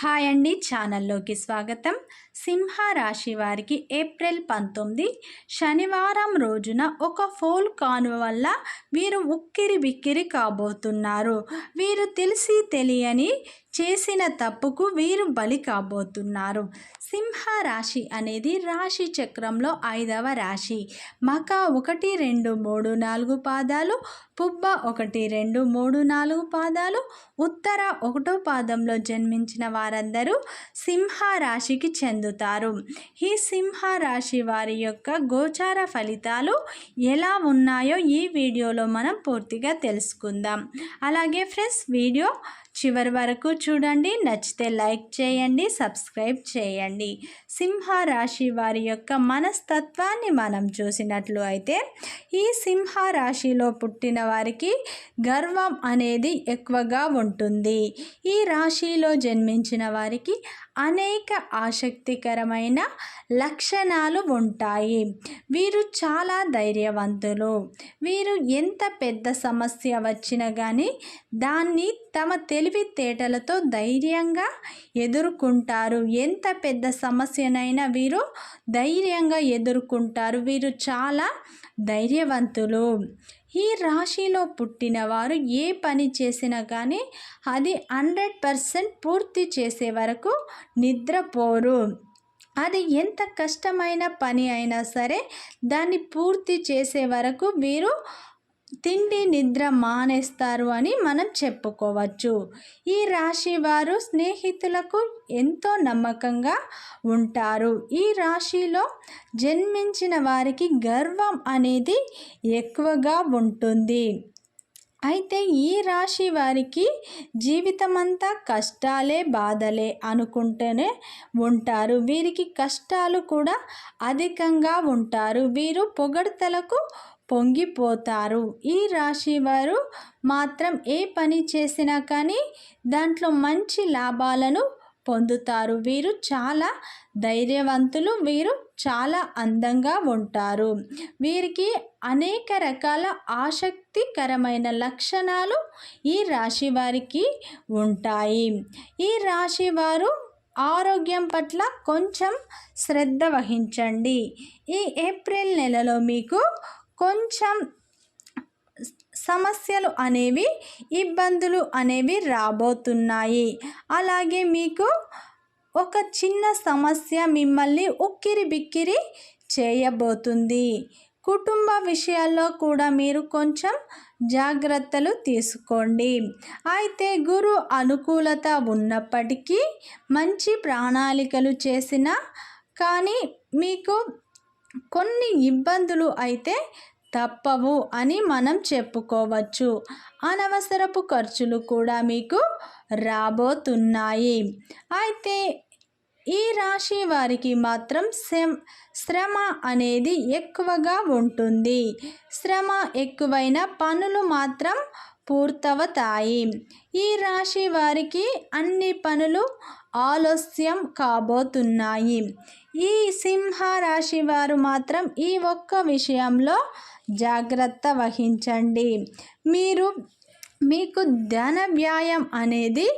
Hi అండి ఛానల్లోకి స్వాగతం. సింహ రాశి వారికి ఏప్రిల్ పంతొమ్మిది శనివారం రోజున ఒక ఫోల్ కాను వల్ల వీరు ఉక్కిరి బిక్కిరి కాబోతున్నారు. వీరు తెలిసి తెలియని చేసిన తప్పుకు వీరు బలి కాబోతున్నారు. సింహ రాశి అనేది రాశి చక్రంలో ఐదవ రాశి. మక ఒకటి రెండు మూడు నాలుగు పాదాలు పుబ్బ ఒకటి రెండు మూడు నాలుగు పాదాలు ఉత్తర ఒకటో పాదంలో జన్మించిన వారందరూ సింహ రాశికి చెందుతారు. ఈ సింహ రాశి వారి యొక్క గోచార ఫలితాలు ఎలా ఉన్నాయో ఈ వీడియోలో మనం పూర్తిగా తెలుసుకుందాం. అలాగే ఫ్రెండ్స్ వీడియో చివరి వరకు చూడండి. నచ్చితే లైక్ చేయండి సబ్స్క్రైబ్ చేయండి. సింహరాశి వారి యొక్క మనస్తత్వాన్ని మనం చూసినట్లు అయితే ఈ సింహరాశిలో పుట్టిన వారికి గర్వం అనేది ఎక్కువగా ఉంటుంది. ఈ రాశిలో జన్మించిన వారికి అనేక ఆసక్తికరమైన లక్షణాలు ఉంటాయి. వీరు చాలా ధైర్యవంతులు. వీరు ఎంత పెద్ద సమస్య వచ్చినా కానీ దాన్ని తమ తెలివితేటలతో ధైర్యంగా ఎదుర్కొంటారు. ఎంత పెద్ద సమస్యనైనా వీరు ధైర్యంగా ఎదుర్కొంటారు. వీరు చాలా ధైర్యవంతులు. ఈ రాశిలో పుట్టిన వారు ఏ పని చేసినా కానీ అది హండ్రెడ్ పర్సెంట్ పూర్తి చేసే వరకు నిద్రపోరు. అది ఎంత కష్టమైన పని అయినా సరే దాన్ని పూర్తి చేసే వరకు వీరు తిండి నిద్ర మానేస్తారు అని మనం చెప్పుకోవచ్చు. ఈ రాశి వారు స్నేహితులకు ఎంతో నమ్మకంగా ఉంటారు. ఈ రాశిలో జన్మించిన వారికి గర్వం అనేది ఎక్కువగా ఉంటుంది. అయితే ఈ రాశి వారికి జీవితమంతా కష్టాలే బాధలే అనుకుంటూనే ఉంటారు. వీరికి కష్టాలు కూడా అధికంగా ఉంటారు. వీరు పొగడతలకు పొంగిపోతారు. ఈ రాశి వారు మాత్రం ఏ పని చేసినా కానీ దాంట్లో మంచి లాభాలను పొందుతారు. వీరు చాలా ధైర్యవంతులు వీరు చాలా అందంగా ఉంటారు. వీరికి అనేక రకాల ఆసక్తికరమైన లక్షణాలు ఈ రాశి వారికి ఉంటాయి. ఈ రాశి వారు ఆరోగ్యం పట్ల కొంచెం శ్రద్ధ వహించండి. ఈ ఏప్రిల్ నెలలో మీకు కొంచెం సమస్యలు అనేవి ఇబ్బందులు అనేవి రాబోతున్నాయి. అలాగే మీకు ఒక చిన్న సమస్య మిమ్మల్ని ఉక్కిరి బిక్కిరి చేయబోతుంది. కుటుంబ విషయాల్లో కూడా మీరు కొంచెం జాగ్రత్తలు తీసుకోండి. అయితే గురు అనుకూలత ఉన్నప్పటికీ మంచి ప్రణాళికలు చేసిన కానీ మీకు కొన్ని ఇబ్బందులు అయితే తప్పవు అని మనం చెప్పుకోవచ్చు. అనవసరపు ఖర్చులు కూడా మీకు రాబోతున్నాయి. అయితే ఈ రాశి వారికి మాత్రం శ్రమ అనేది ఎక్కువగా ఉంటుంది. శ్రమ ఎక్కువైన పనులు మాత్రం పూర్తవుతాయి. ఈ రాశి వారికి అన్ని పనులు ఆలస్యం కాబోతున్నాయి. ఈ సింహ రాశి వారు మాత్రం ఈ ఒక్క విషయంలో జాగ్రత్త వహించండి. మీరు మీకు ధన వ్యాయం అనేది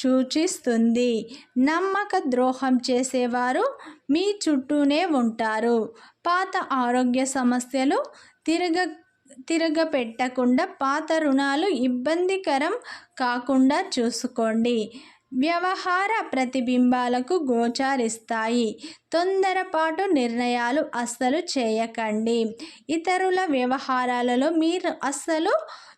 సూచిస్తుంది. నమ్మక ద్రోహం చేసేవారు మీ చుట్టూనే ఉంటారు. పాత ఆరోగ్య సమస్యలు తిరగ తిరగపెట్టకుండా పాత రుణాలు ఇబ్బందికరం కాకుండా చూసుకోండి. వ్యవహార ప్రతిబింబాలకు గోచారిస్తాయి. తొందరపాటు నిర్ణయాలు అస్సలు చేయకండి. ఇతరుల వ్యవహారాలలో మీరు అస్సలు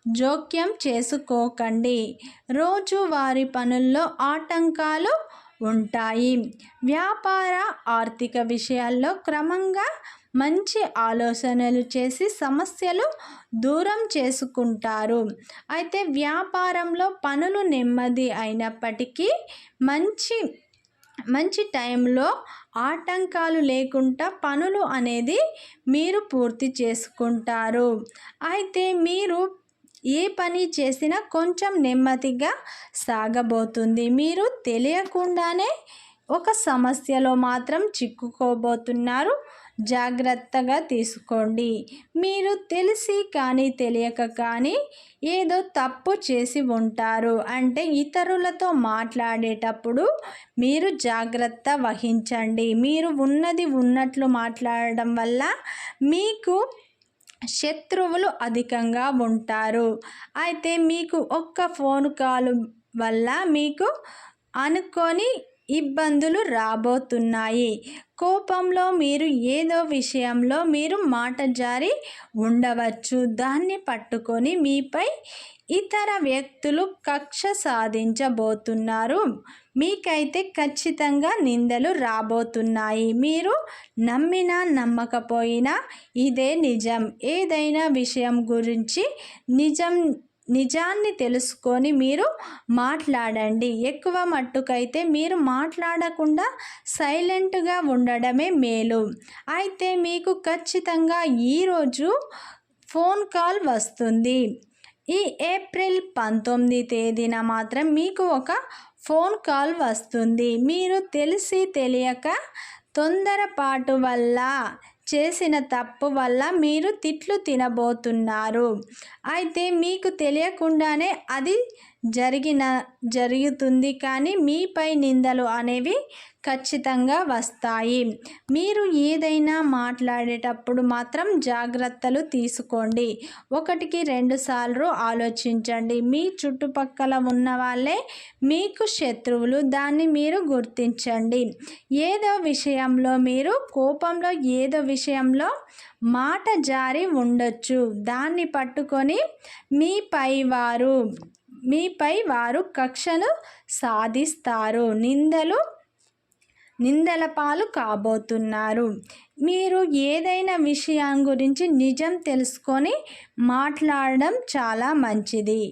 జోక్యం చేసుకోకండి. రోజువారి పనుల్లో ఆటంకాలు ఉంటాయి. వ్యాపార ఆర్థిక విషయాల్లో క్రమంగా మంచి ఆలోచనలు చేసి సమస్యలు దూరం చేసుకుంటారు. అయితే వ్యాపారంలో పనులు నెమ్మది అయినప్పటికీ మంచి మంచి టైంలో ఆటంకాలు లేకుండా పనులు అనేది మీరు పూర్తి చేసుకుంటారు. అయితే మీరు ఏ పని చేసినా కొంచెం నెమ్మదిగా సాగబోతుంది. మీరు తెలియకుండానే ఒక సమస్యలో మాత్రం చిక్కుకోబోతున్నారు. జాగ్రత్తగా తీసుకోండి. మీరు తెలిసి కానీ తెలియక కానీ ఏదో తప్పు చేసి ఉంటారు. అంటే ఇతరులతో మాట్లాడేటప్పుడు మీరు జాగ్రత్త వహించండి. మీరు ఉన్నది ఉన్నట్లు మాట్లాడడం వల్ల మీకు శత్రువులు అధికంగా ఉంటారు. అయితే మీకు ఒక్క ఫోన్ కాల్ వల్ల మీకు అనుకొని ఇబ్బందులు రాబోతున్నాయి. కోపంలో మీరు ఏదో విషయంలో మీరు మాట జారి ఉండవచ్చు. దాన్ని పట్టుకొని మీపై ఇతర వ్యక్తులు కక్ష సాధించబోతున్నారు. మీకైతే ఖచ్చితంగా నిందలు రాబోతున్నాయి. మీరు నమ్మినా నమ్మకపోయినా ఇదే నిజం. ఏదైనా విషయం గురించి నిజం నిజాన్ని తెలుసుకొని మీరు మాట్లాడండి. ఎక్కువ మట్టుకైతే మీరు మాట్లాడకుండా సైలెంట్గా ఉండడమే మేలు. అయితే మీకు ఖచ్చితంగా ఈరోజు ఫోన్ కాల్ వస్తుంది. ఈ ఏప్రిల్ పంతొమ్మిది తేదీన మాత్రం మీకు ఒక ఫోన్ కాల్ వస్తుంది. మీరు తెలిసి తెలియక తొందరపాటు వల్ల చేసిన తప్పు వల్ల మీరు తిట్లు తినబోతున్నారు. అయితే మీకు తెలియకుండానే అది జరిగిన జరుగుతుంది కానీ మీపై నిందలు అనేవి ఖచ్చితంగా వస్తాయి. మీరు ఏదైనా మాట్లాడేటప్పుడు మాత్రం జాగ్రత్తలు తీసుకోండి. ఒకటికి రెండు సార్లు ఆలోచించండి. మీ చుట్టుపక్కల ఉన్న వాళ్ళే మీకు శత్రువులు దాన్ని మీరు గుర్తించండి. ఏదో విషయంలో మీరు కోపంలో ఏదో విషయంలో మాట జారి ఉండొచ్చు. దాన్ని పట్టుకొని మీ పైవారు మీపై వారు కక్షను సాధిస్తారు. నిందలు నిందల పాలు కాబోతున్నారు. మీరు ఏదైనా విషయం గురించి నిజం తెలుసుకొని మాట్లాడడం చాలా మంచిది.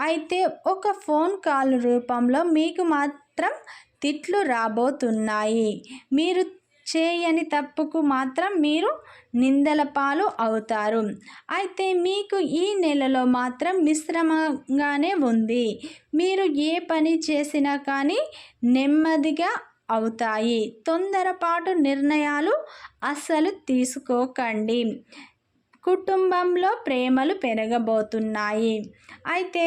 అయితే ఒక ఫోన్ కాల్ రూపంలో మీకు మాత్రం తిట్లు రాబోతున్నాయి. మీరు చేయని తప్పుకు మాత్రం మీరు నిందల పాలు అవుతారు. అయితే మీకు ఈ నెలలో మాత్రం మిశ్రమంగానే ఉంది. మీరు ఏ పని చేసినా కానీ నెమ్మదిగా అవుతాయి. తొందరపాటు నిర్ణయాలు అస్సలు తీసుకోకండి. కుటుంబంలో ప్రేమలు పెరగబోతున్నాయి. అయితే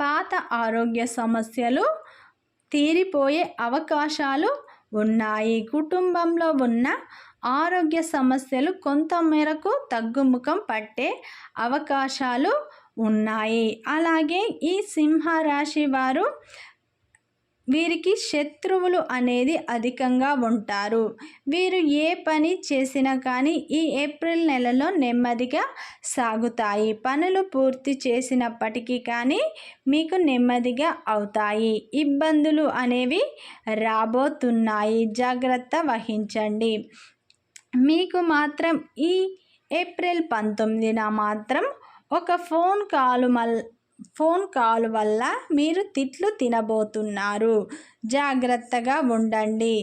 పాత ఆరోగ్య సమస్యలు తీరిపోయే అవకాశాలు ఉన్నాయి. కుటుంబంలో ఉన్న ఆరోగ్య సమస్యలు కొంత మేరకు తగ్గుముఖం పట్టే అవకాశాలు ఉన్నాయి. అలాగే ఈ సింహరాశి వారు వీరికి శత్రువులు అనేది అధికంగా ఉంటారు. వీరు ఏ పని చేసినా కానీ ఈ ఏప్రిల్ నెలలో నెమ్మదిగా సాగుతాయి. పనులు పూర్తి చేసినప్పటికీ కానీ మీకు నెమ్మదిగా అవుతాయి. ఇబ్బందులు అనేవి రాబోతున్నాయి. జాగ్రత్త వహించండి. మీకు మాత్రం ఈ ఏప్రిల్ పంతొమ్మిదిన మాత్రం ఒక ఫోన్ కాల్ మల్ ఫోన్ కాల్ వల్ల మీరు తిట్లు తినబోతున్నారు. జాగ్రత్తగా ఉండండి.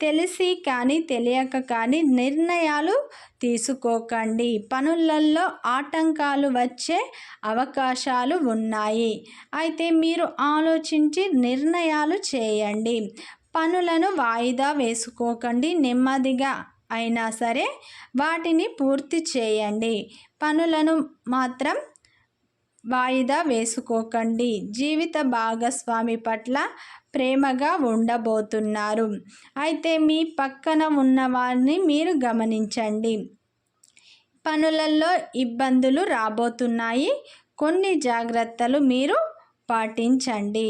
తెలిసి కానీ తెలియక కానీ నిర్ణయాలు తీసుకోకండి. పనులలో ఆటంకాలు వచ్చే అవకాశాలు ఉన్నాయి. అయితే మీరు ఆలోచించి నిర్ణయాలు చేయండి. పనులను వాయిదా వేసుకోకండి. నెమ్మదిగా అయినా సరే వాటిని పూర్తి చేయండి. పనులను మాత్రం వాయిదా వేసుకోకండి. జీవిత భాగస్వామి పట్ల ప్రేమగా ఉండబోతున్నారు. అయితే మీ పక్కన ఉన్న వారిని మీరు గమనించండి. పనులలో ఇబ్బందులు రాబోతున్నాయి. కొన్ని జాగ్రత్తలు మీరు పాటించండి.